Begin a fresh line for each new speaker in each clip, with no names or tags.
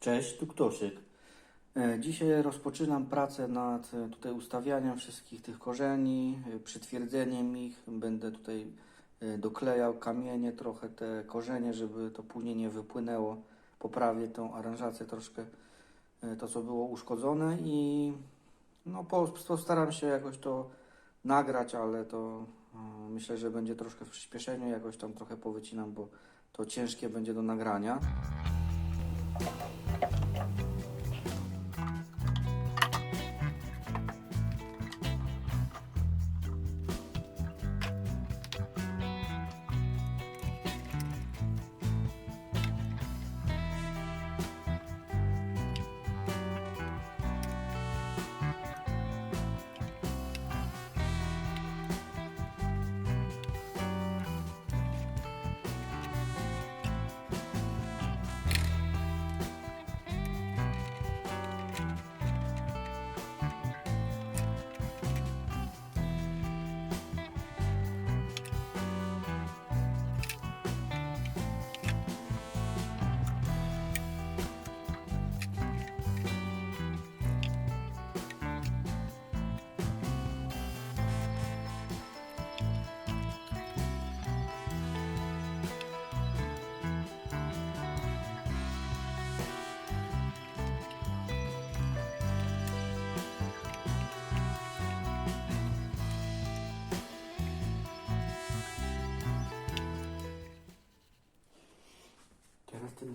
Cześć, tu Ktosiek. E, Dzisiaj rozpoczynam pracę nad e, tutaj ustawianiem wszystkich tych korzeni, e, przytwierdzeniem ich. Będę tutaj doklejał kamienie, trochę te korzenie, żeby to później nie wypłynęło. Poprawię tą aranżację troszkę, to co było uszkodzone i no po- postaram się jakoś to nagrać, ale to myślę, że będzie troszkę w przyspieszeniu, jakoś tam trochę powycinam, bo to ciężkie będzie do nagrania.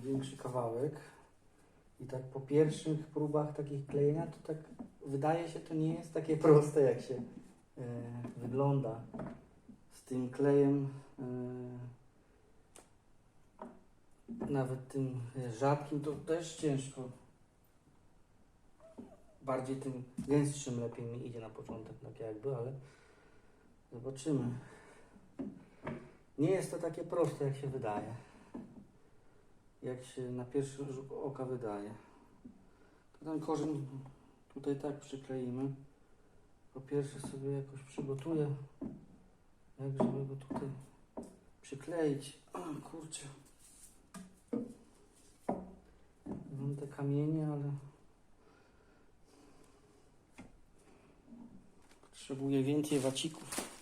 Większy kawałek. I tak po pierwszych próbach takich klejenia, to tak wydaje się, to nie jest takie proste, jak się e, wygląda. Z tym klejem, e, nawet tym rzadkim, to też ciężko. Bardziej tym gęstszym lepiej mi idzie na początek, tak jakby, ale zobaczymy. Nie jest to takie proste, jak się wydaje jak się na pierwszy rzut oka wydaje. To ten korzeń tutaj tak przykleimy. Po pierwsze sobie jakoś przygotuję, jak żeby go tutaj przykleić. O kurczę. Mam te kamienie, ale potrzebuję więcej wacików.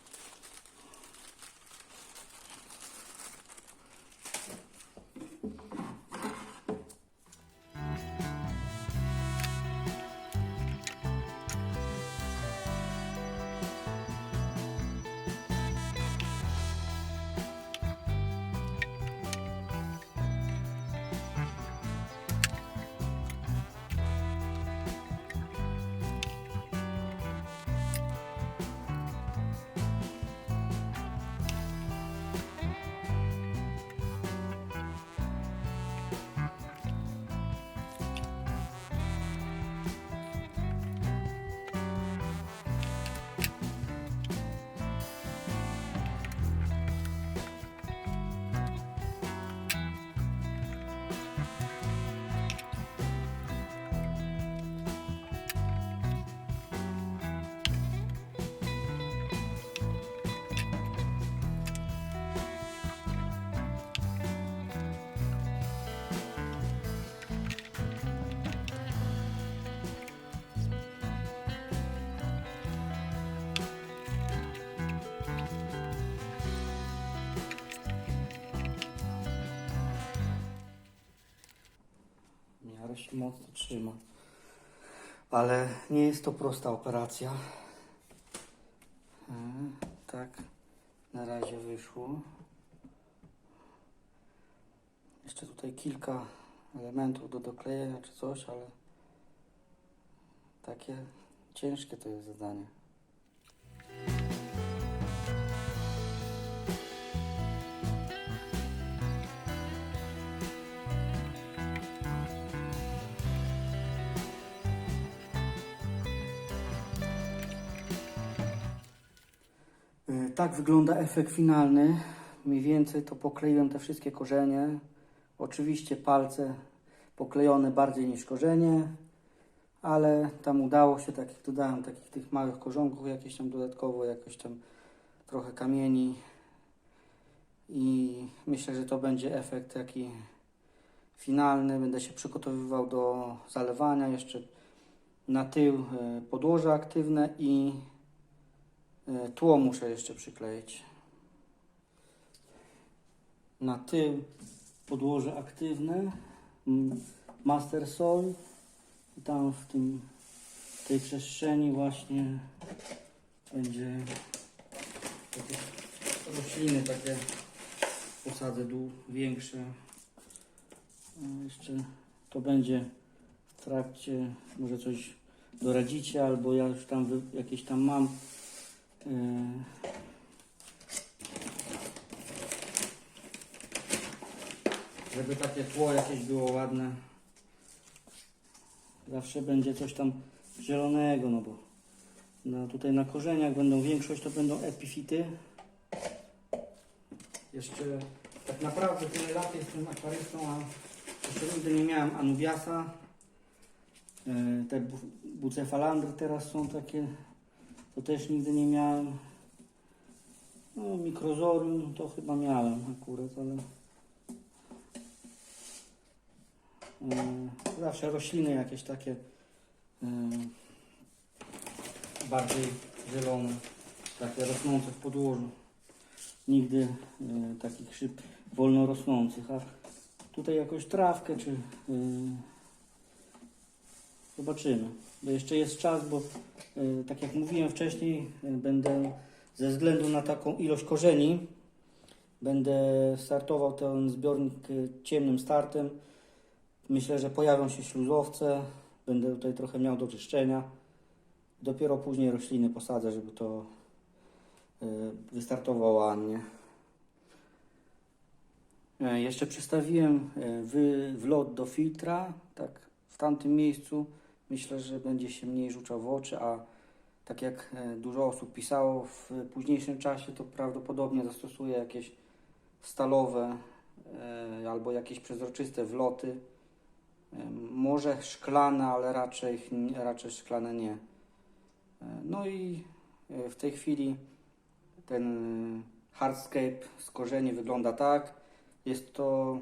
Mocno trzyma. Ale nie jest to prosta operacja. E, Tak, na razie wyszło. Jeszcze tutaj kilka elementów do doklejenia czy coś, ale takie ciężkie to jest zadanie. Tak wygląda efekt finalny. Mniej więcej to pokleiłem te wszystkie korzenie. Oczywiście palce poklejone bardziej niż korzenie, ale tam udało się, tak jak dodałem, takich tych małych korzonków jakieś tam dodatkowo, jakoś tam trochę kamieni i myślę, że to będzie efekt taki finalny. Będę się przygotowywał do zalewania. Jeszcze na tył e, podłoże aktywne i tło muszę jeszcze przykleić. Na tył podłoże aktywne, Master Sol i tam w tym w tej przestrzeni właśnie będzie takie rośliny takie posadzę dół większe. A Jeszcze to będzie w trakcie, może coś doradzicie, albo ja już tam jakieś tam mam. E, żeby takie tło jakieś było ładne. Zawsze będzie coś tam zielonego, no bo na, tutaj na korzeniach będą większość to będą epifity. Jeszcze tak naprawdę tyle lat jestem akwarystą, a jeszcze nigdy nie miałem anubiasa. E, Te bu- bucefalandry teraz są takie, to też nigdy nie miałem. No, mikrozorium to chyba miałem akurat, ale e, zawsze rośliny jakieś takie e, bardziej zielone, takie rosnące w podłożu. Nigdy e, takich szyb wolno rosnących, a tutaj jakąś trawkę czy e, zobaczymy. Bo jeszcze jest czas, bo e, tak jak mówiłem wcześniej, e, będę ze względu na taką ilość korzeni będę startował ten zbiornik e, ciemnym startem. Myślę, że pojawią się śluzowce. Będę tutaj trochę miał do czyszczenia. Dopiero później rośliny posadzę, żeby to e, wystartowało ładnie. E, Jeszcze przystawiłem e, wy, wlot do filtra, tak w tamtym miejscu. Myślę, że będzie się mniej rzucał w oczy, a tak jak e, dużo osób pisało w późniejszym czasie, to prawdopodobnie zastosuję jakieś stalowe e, albo jakieś przezroczyste wloty. E, Może szklane, ale raczej, raczej szklane nie. No i w tej chwili ten hardscape z korzeni wygląda tak. Jest to,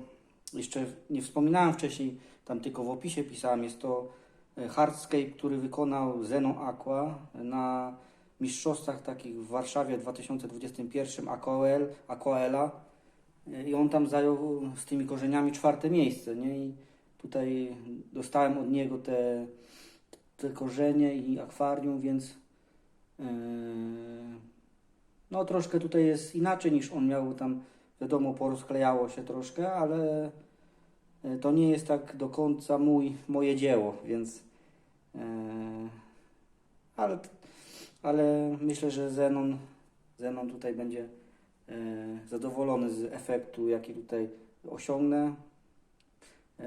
jeszcze nie wspominałem wcześniej, tam tylko w opisie pisałem, jest to e, hardscape, który wykonał Zeno Aqua na mistrzostwach takich w Warszawie w 2021 Aquael, Aquaela. E, i on tam zajął z tymi korzeniami czwarte miejsce, nie? I tutaj dostałem od niego te, te korzenie i akwarium, więc e, no troszkę tutaj jest inaczej niż on miał. Tam, wiadomo, porozklejało się troszkę, ale to nie jest tak do końca mój, moje dzieło, więc e, ale, ale myślę, że Zenon, Zenon tutaj będzie e, zadowolony z efektu, jaki tutaj osiągnę. E,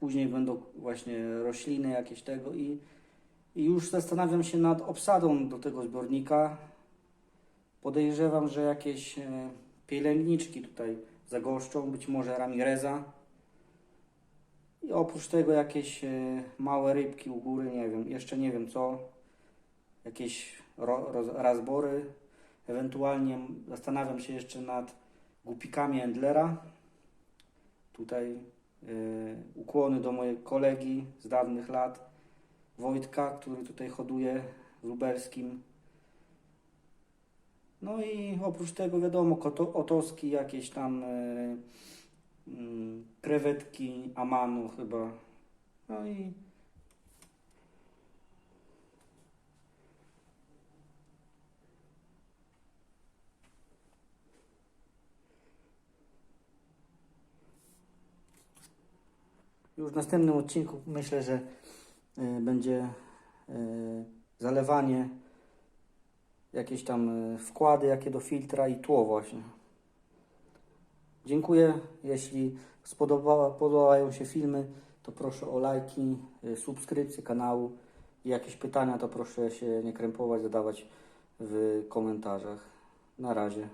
Później będą właśnie rośliny jakieś tego i, i już zastanawiam się nad obsadą do tego zbiornika. Podejrzewam, że jakieś e, pielęgniczki tutaj zagoszczą, być może Ramireza. Oprócz tego jakieś e, małe rybki u góry, nie wiem, jeszcze nie wiem co. Jakieś razbory. Ewentualnie zastanawiam się jeszcze nad głupikami Endlera. Tutaj e, ukłony do mojego kolegi z dawnych lat, Wojtka, który tutaj hoduje w lubelskim. No i oprócz tego wiadomo, koto, otoski jakieś tam, e, krewetki Amanu chyba. No i już w następnym odcinku myślę, że e, będzie e, zalewanie, jakieś tam e, wkłady, jakie do filtra i tło właśnie. Dziękuję. Jeśli spodobała, podobają się filmy, to proszę o lajki, e, subskrypcję kanału i jakieś pytania, to proszę się nie krępować, zadawać w komentarzach. Na razie.